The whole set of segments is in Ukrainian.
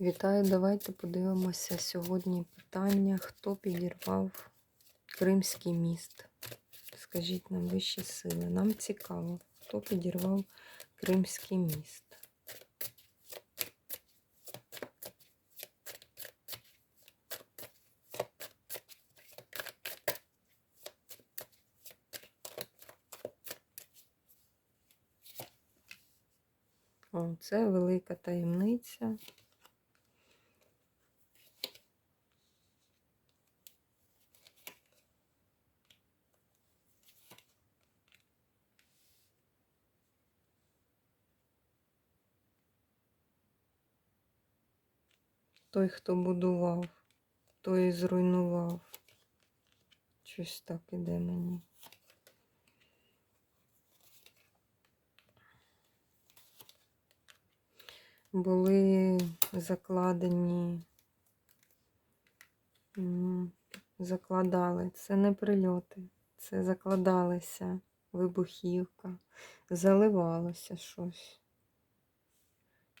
Вітаю, давайте подивимося сьогодні питання, хто підірвав Кримський міст. Скажіть нам вищі сили. Нам цікаво, хто підірвав Кримський міст. Це велика таємниця. Той, хто будував, той і зруйнував. Щось так іде мені. Були закладені, закладали. Це не прильоти, це закладалися вибухівка, заливалося щось.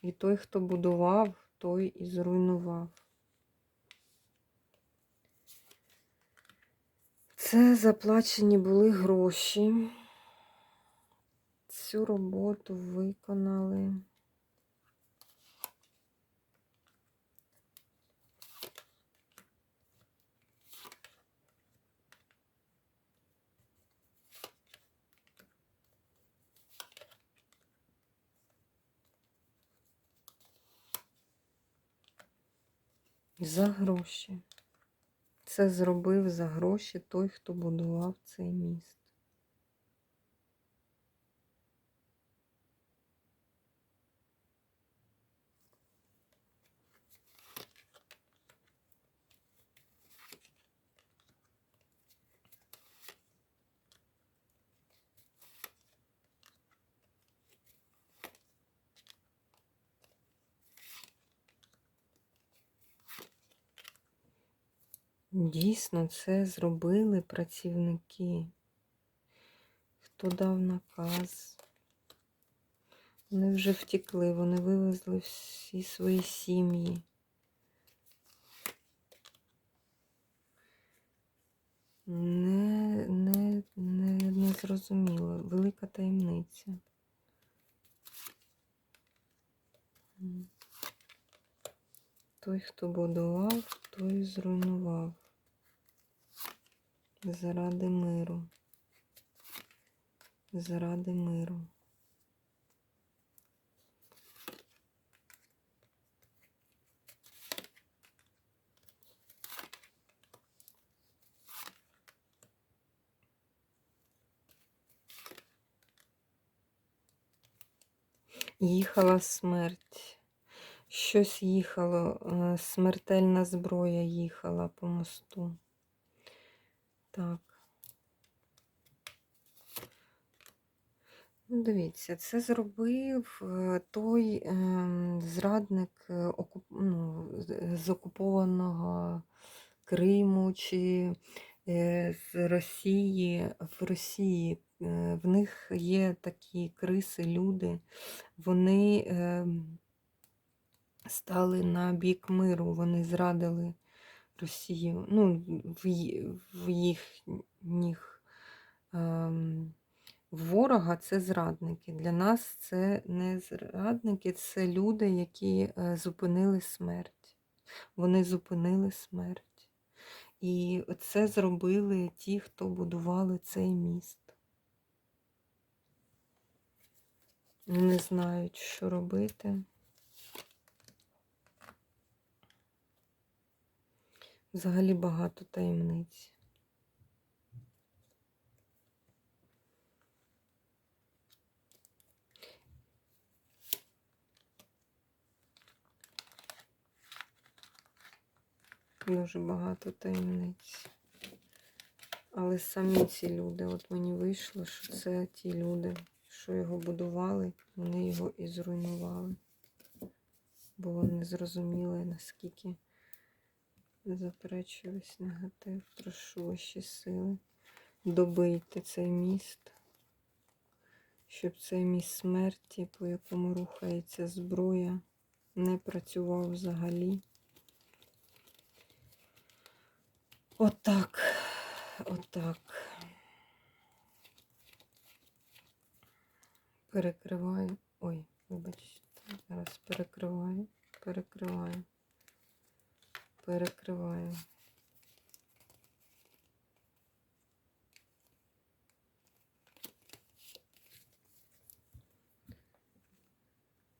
І той, хто будував, той і зруйнував. Це заплачені були гроші. Цю роботу виконали. За гроші. Це зробив за гроші той, хто будував цей міст. Дійсно, це зробили працівники. Хто дав наказ? Вони вже втекли, вони вивезли всі свої сім'ї. Не, не, не, не зрозуміло. Велика таємниця. Той, хто будував, той зруйнував. Заради миру. Заради миру. Їхала смерть. Щось їхало, е, смертельна зброя їхала по мосту. Так. Ну, дивіться, це зробив е, той ем, зрадник е, ну, з- з окупованого Криму чи е, з Росії. В Росії е, в них є такі криси, люди, вони ем, стали на бік миру, вони зрадили Росію. Ну, в, їхніх ем, ворога це зрадники. Для нас це не зрадники, це люди, які е, зупинили смерть. Вони зупинили смерть. І це зробили ті, хто будували цей міст. Не знають, що робити. Взагалі багато таємниць. Дуже багато таємниць. Але самі ці люди, от мені вийшло, що це ті люди, що його будували, вони його і зруйнували. Бо вони наскільки заперечує весь негатив. Прошу ваші сили добити цей міст, щоб цей міст смерті, по якому рухається зброя, не працював взагалі. Отак. Отак. Перекриваю. Ой, вибачте, зараз перекриваю, перекриваю, перекриваю.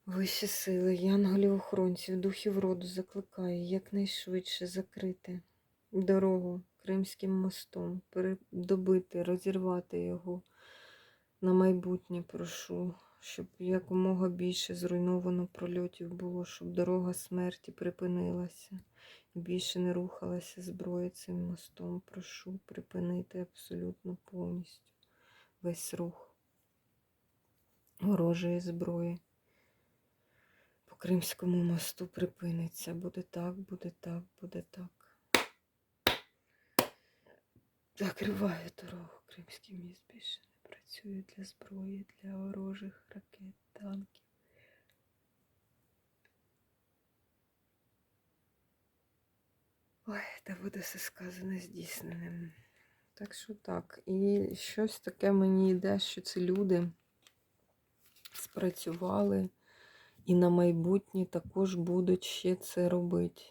Вищі сили, янголів охоронців, духів роду закликаю якнайшвидше закрити дорогу Кримським мостом, передобити, розірвати його на майбутнє прошу, щоб якомога більше зруйновано прольотів було, щоб дорога смерті припинилася і більше не рухалася зброя цим мостом. Прошу припинити абсолютно повністю весь рух ворожої зброї. По Кримському мосту припиниться. Буде так, буде так, буде так. Закриваю дорогу. Кримський міст більше працює для зброї, для ворожих ракет, танків. Ой, та буде все сказане здійсненим. Так що так. І щось таке мені йде, що це люди спрацювали і на майбутнє також будуть ще це робити.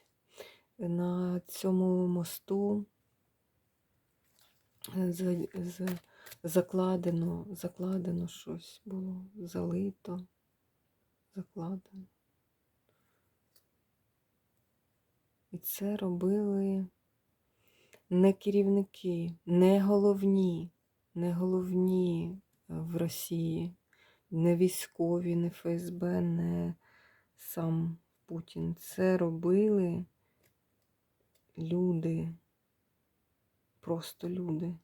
На цьому мосту за- за- закладено, закладено щось було, залито, закладено. І це робили не керівники, не головні, не головні в Росії, не військові, не ФСБ, не сам Путін. Це робили люди, просто люди,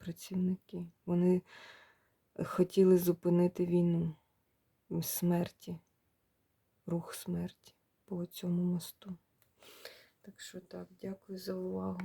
працівники. Вони хотіли зупинити війну смерті, рух смерті по цьому мосту. Так що так, дякую за увагу.